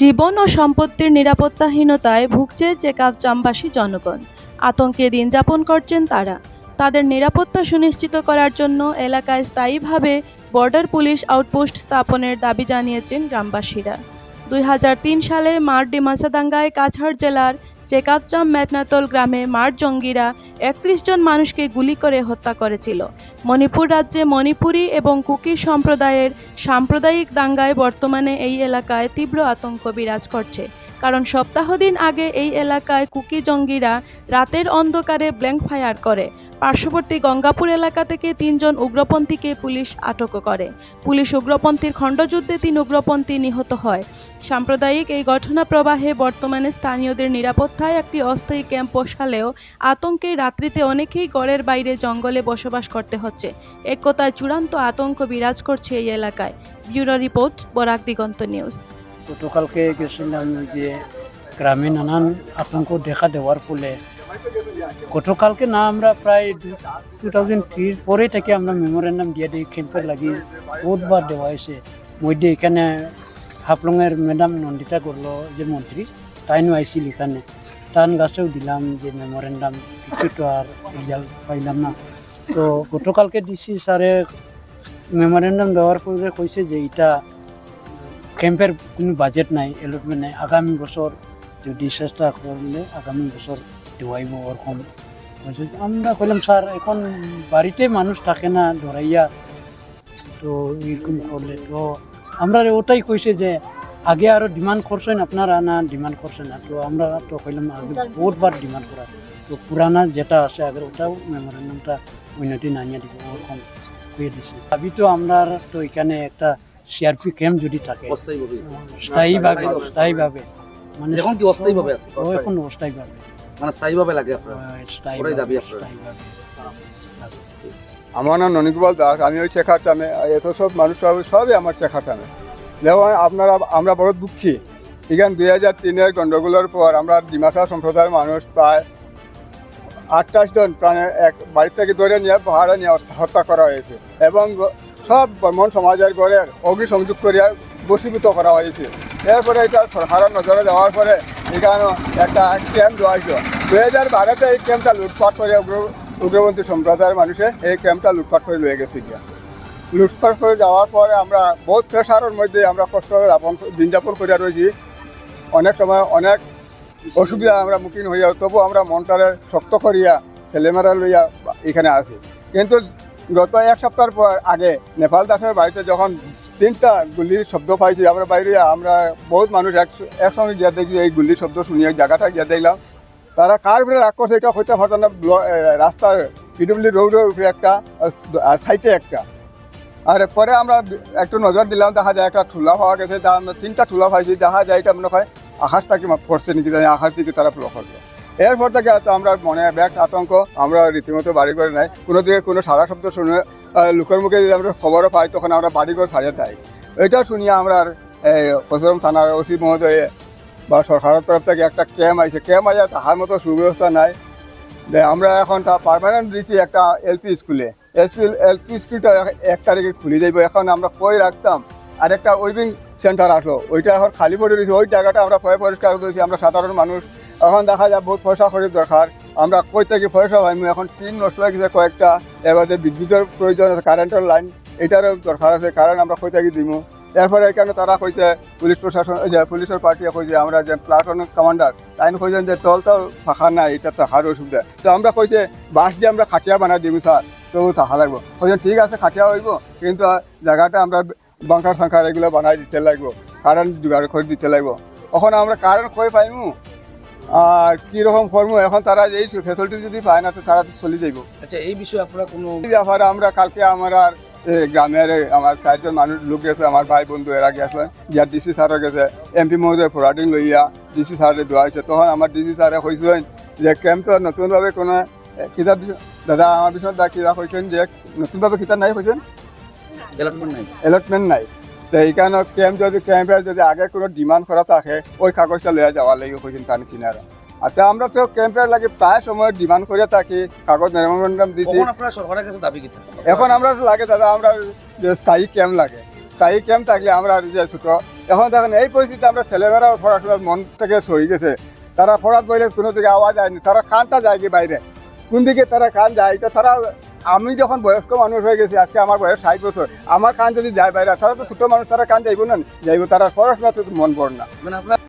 জীবন ও সম্পত্তির নিরাপত্তাহীনতায় ভুগছে চেকাফচামবাসী জনগণ। আতঙ্কে দিন যাপন করছেন তারা। তাদের নিরাপত্তা সুনিশ্চিত করার জন্য এলাকায় স্থায়ীভাবে বর্ডার পুলিশ আউটপোস্ট স্থাপনের দাবি জানিয়েছেন গ্রামবাসীরা। দুই হাজার তিন সালে মার্ডি মাসাদাঙ্গায় কাছাড় জেলার চেকাফচাম মেটনাতল গ্রামে মার জঙ্গিরা একত্রিশ জন মানুষকে গুলি করে হত্যা করেছিল। মণিপুর রাজ্যে মণিপুরি এবং কুকি সম্প্রদায়ের সাম্প্রদায়িক দাঙ্গায় বর্তমানে এই এলাকায় তীব্র আতঙ্ক বিরাজ করছে। কারণ সপ্তাহ দিন আগে এই এলাকায় কুকি জঙ্গিরা রাতের অন্ধকারে ব্ল্যাঙ্ক ফায়ার করে। পার্শ্ববর্তী গঙ্গাপুর এলাকা থেকে তিনজন উগ্রপন্থীকে পুলিশ আটক করে। পুলিশ উগ্রপন্থীর খণ্ডযুদ্ধে তিন উগ্রপন্থী নিহত হয়। সাম্প্রদায়িক এই ঘটনা প্রবাহে বর্তমানে স্থানীয়দের নিরাপত্তায় একটি অস্থায়ী ক্যাম্প বসালেও আতঙ্কে রাত্রিতে অনেকেই গড়ের বাইরে জঙ্গলে বসবাস করতে হচ্ছে। এক কথায় চূড়ান্ত আতঙ্ক বিরাজ করছে এই এলাকায়। Bureau report, Barak Diganta news. গতকালকে গেছিলাম যে গ্রামে নানান আতঙ্ক দেখা দেওয়ার ফলে গতকালকে না, আমরা প্রায় টু থাউজেন্ড থ্রির পরে থেকে আমরা মেমোরেন্ডাম দিয়ে দিই ক্যাম্পের লাগি। বহুতবার দেওয়া হয়েছে। মধ্যে এখানে হাফলংয়ের ম্যাডাম নন্দিতা করল, যে মন্ত্রী তাইনও আইছিল এখানে টান গাছেও দিলাম যে মেমোরেন্ডাম কিছু আর রেজাল্ট পাইলাম না। তো গতকালকে ডিসি স্যারে মেমোরেন্ডাম দেওয়ার পরে কইছে যে এটা ক্যাম্পের কোনো বাজেট নাই এলটমেন্ট নাই আগামী বছর যদি চেষ্টা করলে আগামী বছর দেওয়াইব ওরকম আমরা কইলাম স্যার এখন বাড়িতে মানুষ থাকে না ধরাইয়া তো এরকম করলে তো আমরা ওটাই কইছে যে আগে আরও ডিমান্ড করছেন আপনারা না ডিমান্ড করছেন না? তো আমরা তো কইলাম আগে বহুতবার ডিমান্ড করা তো পুরানা যেটা আছে আগের ওটাও মেমোরেন্ডামটা উন্নতি নামিয়ে দিব ওরকম কয়ে দিছি। ভাবি তো আমরা তো এখানে একটা সিআরপি ক্যাম্প যদি থাকে স্থায়ীভাবে স্থায়ীভাবে মানে এখন কি অস্থায়ীভাবে আছে? ও এখন অস্থায়ীভাবে মানে স্থায়ীভাবে লাগে আপনার? ওরাই দাবি আপনার। আমার নাম ননিকবাল দাস আমি ওই শেখার চামে এত সব মানুষ সবই আমার শেখার চামে। দেখুন আপনারা আমরা বড় দুঃখী। এখানে দুই হাজার তিনের গণ্ডগোলের পর আমরা ডিমাসা সম্প্রদায়ের মানুষ প্রায় আটটাশ জন প্রাণে এক বাড়ি থেকে ধরে নিয়ে পাহাড়ে নিয়ে হত্যা- হত্যা করা হয়েছে এবং সব ব্রাহ্মণ সমাজের ঘরের অগ্নি সংযোগ করিয়া বসীভূত করা হয়েছে। এরপরে এটা সরকারের নজরে দেওয়ার পরে এখানে একটা ক্যাম্প দেওয়া হয়েছে দুই হাজার বারোতে এই ক্যাম্পটা লুটপাট করে উগ্র, উগ্রপন্থী সম্প্রদায়ের মানুষে এই ক্যাম্পটা লুটপাট করে লয়ে গেছে গিয়া। লুটপাট করে যাওয়ার পরে আমরা বহুত প্রেশারের মধ্যে আমরা কষ্ট যাপন দিন যাপন করিয়া রয়েছি। অনেক সময় অনেক অসুবিধা আমরা মুখীন হইয়া, তবু আমরা মনটারে শক্ত করিয়া, ছেলেমেয়েরা লইয়া এখানে আসি। কিন্তু গত এক সপ্তাহ পর আগে নেপাল দাসের বাড়িতে যখন তিনটা গুলির শব্দ পাইছি, আমরা বাইরে আমরা বহুত মানুষ এক- একসঙ্গে গিয়া দেখি, এই গুলির শব্দ শুনিয়ে জায়গাটা গিয়া দেখলাম। তারা কার উপরে রাগ করছে, এটা হইতে পারতো না রাস্তার পিডব্লিউ রোডের উপরে একটা আর সাইডে একটা। আর পরে আমরা একটু নজর দিলাম, দেখা যায় একটা ঠুলা পাওয়া গেছে তা আমরা তিনটা ঠুলা পাইছি, দেখা যায় এটা মনে হয় আকাশ থেকে পড়ছে নাকি, জানি আকাশ থেকে তারা ফ্লো করবে এরপর থেকে আমরা মনে ব্যাগ, আতঙ্ক, আমরা রীতিমতো বাড়ি করে নাই, কোনো দিকে কোনো সারা শব্দ শুনে লোকের মুখে যদি আমরা খবরও পাই, তখন আমরা বাড়ি ঘর ছাড়িয়ে যাই এটা শুনিয়ে আমরা পশ্চিম থানার ওসি মহোদয়ে বা সরকারের তরফ থেকে একটা ক্যাম্প আইছে ক্যাম্প আইয়া তাহার মতো সুব্যবস্থা নাই। আমরা এখন তা পারমানেন্ট দিচ্ছি একটা এলপি স্কুলে। এসপি এলপি স্কুলটা এক তারিখে খুলে যাইব এখন আমরা কই রাখতাম? আর একটা উইভিং সেন্টার আসলো। ওইটা এখন খালি পড়ে রয়েছে। ওই জায়গাটা আমরা কয়ে পরিষ্কার করেছি। আমরা সাধারণ মানুষ। এখন দেখা যায় বহুত পয়সা করি দরকার। আমরা কই থেকে পয়সা পাইমু এখন টিন নষ্ট হয়ে গেছে কয়েকটা। এবারে বিদ্যুতের প্রয়োজন আছে, কারেন্টের লাইন, এটারও দরকার আছে, কারণ আমরা কই থেকে দিমু? এরপরে এখানে তারা কইছে, পুলিশ প্রশাসন যে পুলিশের পার্টি কইছে, আমরা যে প্লাটন কমান্ডার তাই কইছেন যে তল তো ফাঁকা নাই, এটা থাকার অসুবিধা। তো আমরা কইছে বাঁশ দিয়ে আমরা খাটিয়া বানাই দিব স্যার। তো থাকা লাগবো। কইছেন, ঠিক আছে, খাটিয়া হইব, কিন্তু জায়গাটা আমরা বাঙ্কার সাঙ্কার এগুলো বানাই দিতে লাগবো, কারেন্ট জোগাড় করে দিতে লাগবো। এখন আমরা কারেন্ট কই পাইমু? আর কীরকম করব এখন তারা এই ফেসিলিটি যদি পায় না তো তারা তো চলে যাইব। আচ্ছা এই বিষয়ে আপনারা কোনো ব্যাপারে আমরা কালকে আমার গ্রামের আমার চারজন মানুষ লোক গেছে আমার ভাই বন্ধু এরা গেছে ইয়ার ডিসি স্যারও গেছে এমপি মহোদয় ফোরাটিং লইয়া ডিসি স্যারে দেওয়া হয়েছে। তখন আমার ডিসি স্যারে কইছেন যে ক্যাম্পটা নতুনভাবে কোনো কিতাব দাদা আমার পিছনে দা কিতা কইছেন যে নতুনভাবে কিতাব নাই কইছেন? অ্যালটমেন্ট নাই। অ্যালটমেন্ট নাই। তো এইখানে ক্যাম্প যদি ক্যাম্পের যদি আগে কোনো ডিমান্ড করা থাকে ওই কাগজটা লইয়া যাওয়ার লাগে কইছেন তার কিনারা আচ্ছা আমরা তো ক্যাম্পের লাগে প্রায় সময় ডিমান্ড করে থাকি কাগজ মেমোরেন্ডাম দিছি। সরকারের কাছে দাবি এখন আমরা লাগে দাদা আমরা যে স্থায়ী ক্যাম্প লাগে। স্থায়ী ক্যাম্প থাকলে আমরা যে ছোটো এখন দেখেন এই পরিস্থিতিতে আমরা ছেলেমেয়েরাও পড়াশোনার মন থেকে সরে গেছে। তারা পড়াত বইলে কোনো দিকে আওয়াজ আয়নি তারা কানটা যায় কি বাইরে কোন দিকে তারা কান যায় তো তারা আমি যখন বয়স্ক মানুষ হয়ে গেছি, আজকে আমার বয়স ষাট বছর, আমার কান যদি যায় বাইরে তারা তো ছোটো মানুষ তারা কান যাইব না, যাইব, তারা পড়াশোনাতে মন পড় না। মানে আপনার